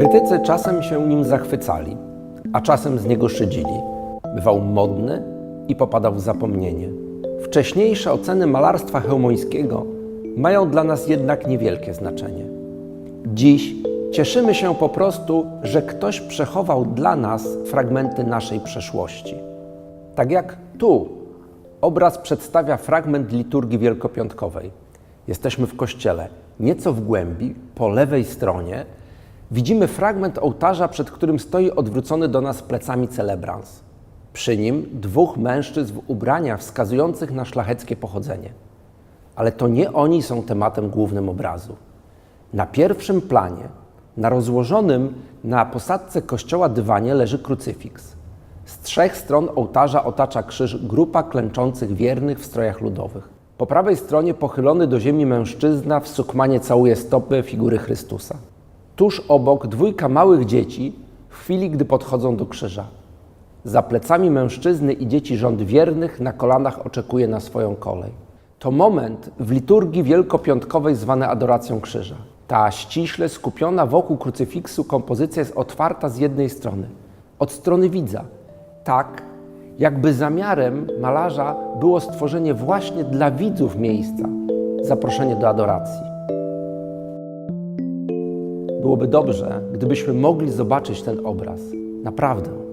Krytycy czasem się nim zachwycali, a czasem z niego szydzili. Bywał modny i popadał w zapomnienie. Wcześniejsze oceny malarstwa chełmońskiego mają dla nas jednak niewielkie znaczenie. Dziś cieszymy się po prostu, że ktoś przechował dla nas fragmenty naszej przeszłości. Tak jak tu obraz przedstawia fragment liturgii wielkopiątkowej. Jesteśmy w kościele. Nieco w głębi, po lewej stronie, widzimy fragment ołtarza, przed którym stoi odwrócony do nas plecami celebrans. Przy nim dwóch mężczyzn w ubraniach wskazujących na szlacheckie pochodzenie. Ale to nie oni są tematem głównym obrazu. Na pierwszym planie, na rozłożonym na posadce kościoła dywanie leży krucyfiks. Z trzech stron ołtarza otacza krzyż grupa klęczących wiernych w strojach ludowych. Po prawej stronie pochylony do ziemi mężczyzna w sukmanie całuje stopy figury Chrystusa. Tuż obok dwójka małych dzieci w chwili, gdy podchodzą do krzyża. Za plecami mężczyzny i dzieci rząd wiernych na kolanach oczekuje na swoją kolej. To moment w liturgii wielkopiątkowej zwany adoracją krzyża. Ta ściśle skupiona wokół krucyfiksu kompozycja jest otwarta z jednej strony, od strony widza. Tak, jakby zamiarem malarza było stworzenie właśnie dla widzów miejsca, zaproszenie do adoracji. Byłoby dobrze, gdybyśmy mogli zobaczyć ten obraz. Naprawdę.